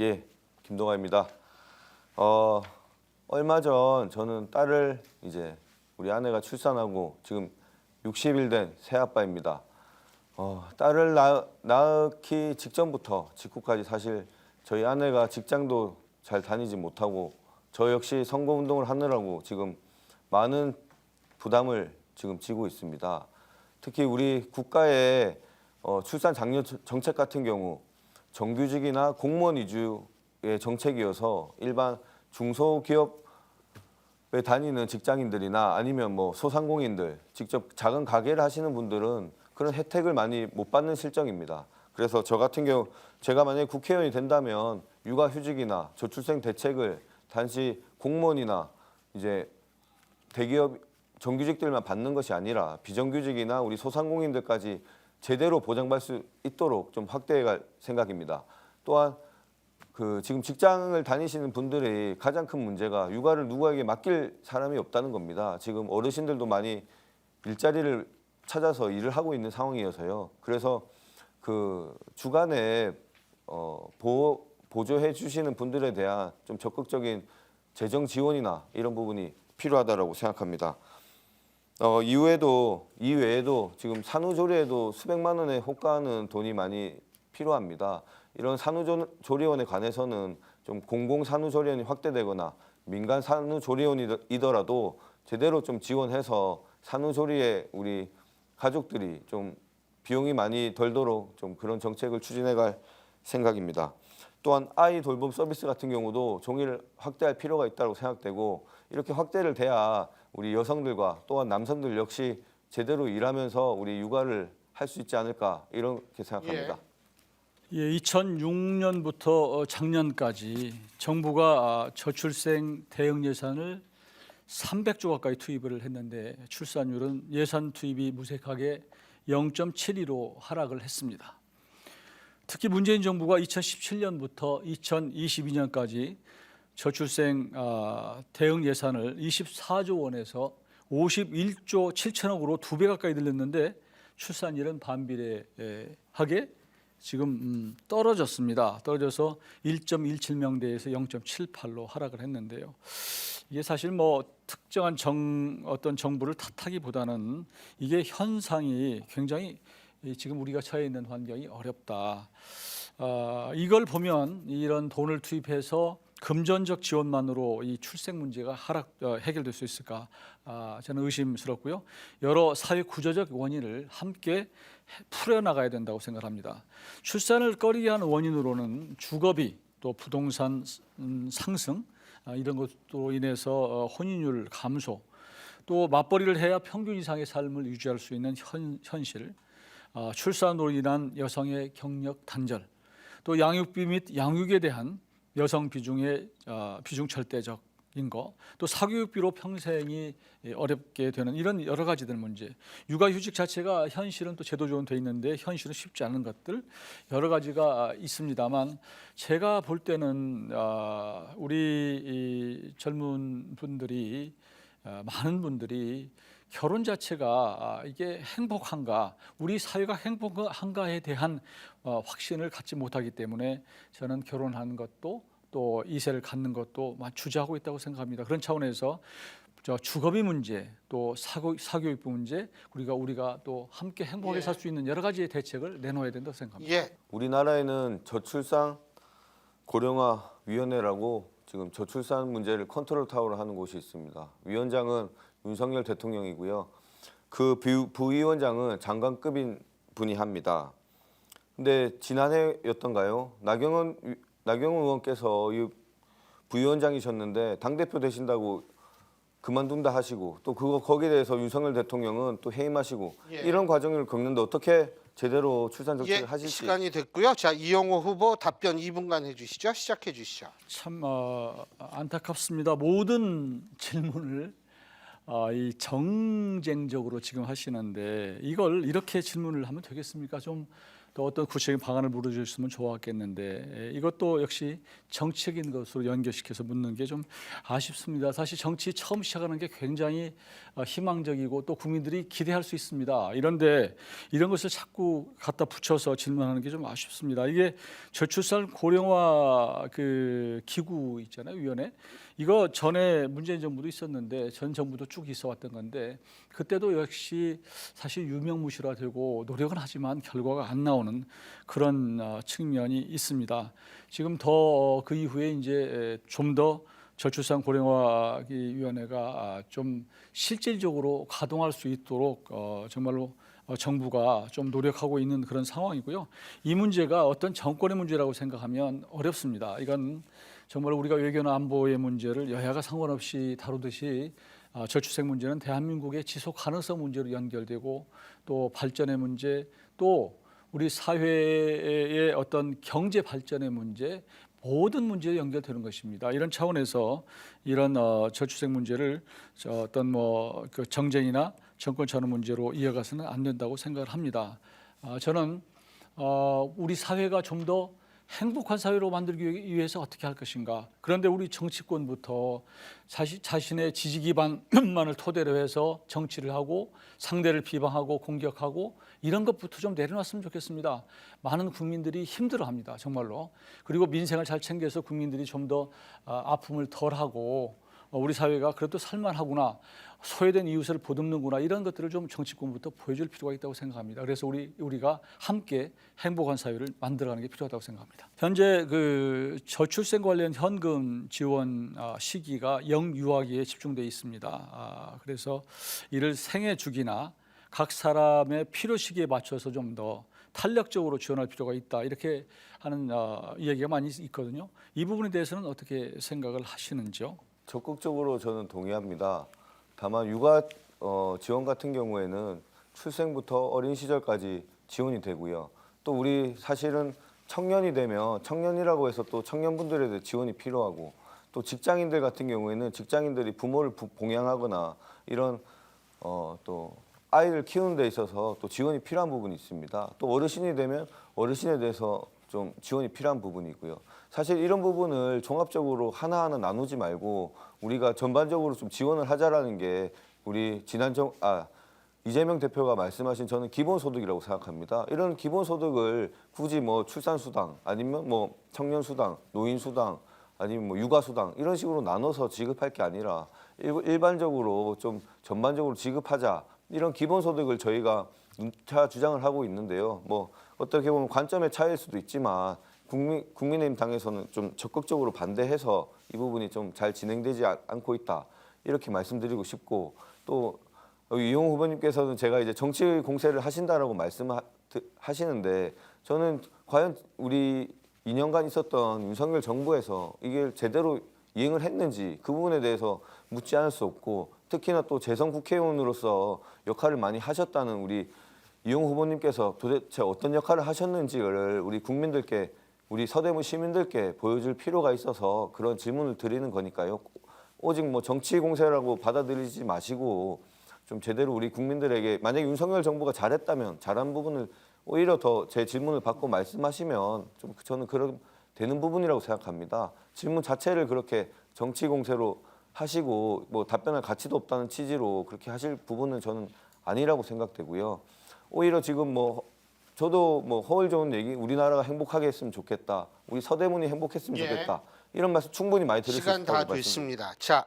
예, 김동아입니다. 어, 얼마 전 저는 딸을 이제 우리 아내가 출산하고 지금 60일 된 새아빠입니다. 어, 딸을 낳, 낳기 직전부터 직후까지 사실 저희 아내가 직장도 잘 다니지 못하고 저 역시 선거 운동을 하느라고 지금 많은 부담을 지금 지고 있습니다. 특히 우리 국가의 어, 출산 장려 정책 같은 경우 정규직이나 공무원 위주의 정책이어서 일반 중소기업에 다니는 직장인들이나 아니면 뭐 소상공인들 직접 작은 가게를 하시는 분들은 그런 혜택을 많이 못 받는 실정입니다. 그래서 저 같은 경우 제가 만약에 국회의원이 된다면 육아휴직이나 저출생 대책을 단지 공무원이나 이제 대기업 정규직들만 받는 것이 아니라 비정규직이나 우리 소상공인들까지 제대로 보장받을 수 있도록 좀 확대해갈 생각입니다. 또한 그 지금 직장을 다니시는 분들의 가장 큰 문제가 육아를 누구에게 맡길 사람이 없다는 겁니다. 지금 어르신들도 많이 일자리를 찾아서 일을 하고 있는 상황이어서요. 그래서 그 주간에 어, 보, 보조해 주시는 분들에 대한 좀 적극적인 재정 지원이나 이런 부분이 필요하다라고 생각합니다. 어, 이후에도 이외에도 지금 산후조리에도 수백만 원에 호가하는 돈이 많이 필요합니다. 이런 산후조리원에 관해서는 좀 공공 산후조리원이 확대되거나 민간 산후조리원이더라도 제대로 좀 지원해서 산후조리에 우리 가족들이 좀 비용이 많이 덜도록 좀 그런 정책을 추진해갈 생각입니다. 또한 아이 돌봄 서비스 같은 경우도 종일 확대할 필요가 있다고 생각되고 이렇게 확대를 돼야 우리 여성들과 또한 남성들 역시 제대로 일하면서 우리 육아를 할 수 있지 않을까 이렇게 생각합니다. 예, 2006년부터 작년까지 정부가 아, 저출생 대응 예산을 300조 가까이 투입을 했는데 출산율은 예산 투입이 무색하게 0.72로 하락을 했습니다. 특히 문재인 정부가 2017년부터 2022년까지 저출생 아, 대응 예산을 24조 원에서 51조 7천억으로 두 배 가까이 늘렸는데 출산율은 반비례하게 지금 음, 떨어졌습니다. 떨어져서 1.17명대에서 0.78로 하락을 했는데요. 이게 사실 뭐 특정한 정 어떤 정부를 탓하기보다는 이게 현상이 굉장히 이 지금 우리가 처해 있는 환경이 어렵다. 아, 이걸 보면 이런 돈을 투입해서 금전적 지원만으로 이 출생 문제가 하락 어, 해결될 수 있을까? 아, 저는 의심스럽고요. 여러 사회 구조적 원인을 함께 해- 풀어나가야 된다고 생각합니다. 출산을 꺼리게 하는 원인으로는 주거비 또 부동산 음, 상승 아, 이런 것으로 인해서 어, 혼인율 감소 또 맞벌이를 해야 평균 이상의 삶을 유지할 수 있는 현, 현실 어, 출산으로 인한 여성의 경력 단절 또 양육비 및 양육에 대한 여성 비중의 어, 비중 절대적 인 거, 또 사교육비로 평생이 예, 어렵게 되는 이런 여러 가지들 문제. 육아휴직 자체가 현실은 또 제도적으로 돼 있는데 현실은 쉽지 않은 것들 여러 가지가 있습니다만 제가 볼 때는 어, 우리 이 젊은 분들이 어, 많은 분들이 결혼 자체가 아, 이게 행복한가, 우리 사회가 행복한가에 대한 어, 확신을 갖지 못하기 때문에 저는 결혼하는 것도 또 이세를 갖는 것도 막 주저하고 있다고 생각합니다. 그런 차원에서 저 주거비 문제, 또 사고, 사교육부 문제, 우리가 우리가 또 함께 행복하게 예. 살수 있는 여러 가지의 대책을 내놓아야 된다고 생각합니다. 예. 우리나라에는 저출산 고령화 위원회라고 지금 저출산 문제를 컨트롤 타워로 하는 곳이 있습니다. 위원장은 윤석열 대통령이고요. 그 부- 부위원장은 장관급인 분이 합니다. 근데 지난해였던가요? 나경원 위- 나경원 의원께서 이 부위원장이셨는데 당 대표 되신다고 그만둔다 하시고 또 그거 거기에 대해서 윤석열 대통령은 또 해임하시고 예. 이런 과정을 겪는데 어떻게 제대로 출산 예, 정책을 하실지 시간이 됐고요. 자, 이영호 후보 답변 2분간 해 주시죠. 시작해 주시죠. 참 어, 안타깝습니다. 모든 질문을 어, 이 정쟁적으로 지금 하시는데 이걸 이렇게 질문을 하면 되겠습니까? 좀 또 어떤 구체적인 방안을 물어주셨으면 좋았겠는데 에, 이것도 역시 정치적인 것으로 연결시켜서 묻는 게 좀 아쉽습니다. 사실 정치 처음 시작하는 게 굉장히 어, 희망적이고 또 국민들이 기대할 수 있습니다. 이런데 이런 것을 자꾸 갖다 붙여서 질문하는 게 좀 아쉽습니다. 이게 저출산 고령화 그 기구 있잖아요, 위원회. 이거 전에 문재인 정부도 있었는데 전 정부도 쭉 있어 왔던 건데 그때도 역시 사실 유명무실화 되고 노력은 하지만 결과가 안 나오는 그런 어, 측면이 있습니다. 지금 더 그 이후에 이제 좀더 저출산 고령화 위원회가 아, 좀 실질적으로 가동할 수 있도록 어, 정말로 어, 정부가 좀 노력하고 있는 그런 상황이고요. 이 문제가 어떤 정권의 문제라고 생각하면 어렵습니다. 이건 정말 우리가 외교나 안보의 문제를 여야가 상관없이 다루듯이 아, 저출생 문제는 대한민국의 지속 가능성 문제로 연결되고 또 발전의 문제 또 우리 사회의 어떤 경제 발전의 문제 모든 문제에 연결되는 것입니다. 이런 차원에서 이런 어, 저출생 문제를 저 어떤 뭐 그 정쟁이나 정권 전환 문제로 이어가서는 안 된다고 생각을 합니다. 아, 저는 어, 우리 사회가 좀더 행복한 사회로 만들기 위해서 어떻게 할 것인가. 그런데 우리 정치권부터 자시, 자신 의 지지 기반만을 토대로 해서 정치를 하고 상대를 비방하고 공격하고 이런 것부터 좀 내려놨으면 좋겠습니다. 많은 국민들이 힘들어 합니다. 정말로. 그리고 민생을 잘 챙겨서 국민들이 좀 더 아픔을 덜 하고 어, 우리 사회가 그래도 살만하구나 소외된 이웃을 보듬는구나 이런 것들을 좀 정치권부터 보여줄 필요가 있다고 생각합니다. 그래서 우리 우리가 함께 행복한 사회를 만들어가는 게 필요하다고 생각합니다. 현재 그 저출생 관련 현금 지원 아, 시기가 영유아기에 집중돼 있습니다. 아, 그래서 이를 생애 주기나 각 사람의 필요 시기에 맞춰서 좀 더 탄력적으로 지원할 필요가 있다 이렇게 하는 어, 이야기가 많이 있거든요. 이 부분에 대해서는 어떻게 생각을 하시는지요? 적극적으로 저는 동의합니다. 다만 육아 어, 지원 같은 경우에는 출생부터 어린 시절까지 지원이 되고요. 또 우리 사실은 청년이 되면 청년이라고 해서 또 청년분들에 대해 지원이 필요하고 또 직장인들 같은 경우에는 직장인들이 부모를 부- 봉양하거나 이런 어, 또 아이를 키우는 데 있어서 또 지원이 필요한 부분이 있습니다. 또 어르신이 되면 어르신에 대해서 좀 지원이 필요한 부분이 있고요. 사실 이런 부분을 종합적으로 하나하나 나누지 말고 우리가 전반적으로 좀 지원을 하자라는 게 우리 지난 정, 아, 이재명 대표가 말씀하신 저는 기본소득이라고 생각합니다. 이런 기본소득을 굳이 뭐 출산수당 아니면 뭐 청년수당, 노인수당 아니면 뭐 육아수당 이런 식으로 나눠서 지급할 게 아니라 일- 일반적으로 좀 전반적으로 지급하자 이런 기본소득을 저희가 누차 주장을 하고 있는데요. 뭐 어떻게 보면 관점의 차이일 수도 있지만 국민, 국민의힘 당에서는 좀 적극적으로 반대해서 이 부분이 좀 잘 진행되지 않- 않고 있다 이렇게 말씀드리고 싶고 또 이용 후보님께서는 제가 이제 정치 공세를 하신다라고 말씀하시는데 저는 과연 우리 2년간 있었던 윤석열 정부에서 이게 제대로 이행을 했는지 그 부분에 대해서 묻지 않을 수 없고 특히나 또 재선 국회의원으로서 역할을 많이 하셨다는 우리 이용 후보님께서 도대체 어떤 역할을 하셨는지를 우리 국민들께 우리 서대문 시민들께 보여줄 필요가 있어서 그런 질문을 드리는 거니까요. 오직 뭐 정치 공세라고 받아들이지 마시고 좀 제대로 우리 국민들에게 만약 에 윤석열 정부가 잘했다면 잘한 부분을 오히려 더 제 질문을 받고 말씀하시면 좀 저는 그런 되는 부분이라고 생각합니다. 질문 자체를 그렇게 정치 공세로 하시고 뭐 답변할 가치도 없다는 취지로 그렇게 하실 부분은 저는 아니라고 생각되고요. 오히려 지금 뭐 저도 뭐 허울 좋은 얘기 우리나라가 행복하게 했으면 좋겠다. 우리 서대문이 행복했으면 예. 좋겠다. 이런 말씀 충분히 많이 들을 수 시간 있다고 다 말씀. 됐습니다. 자,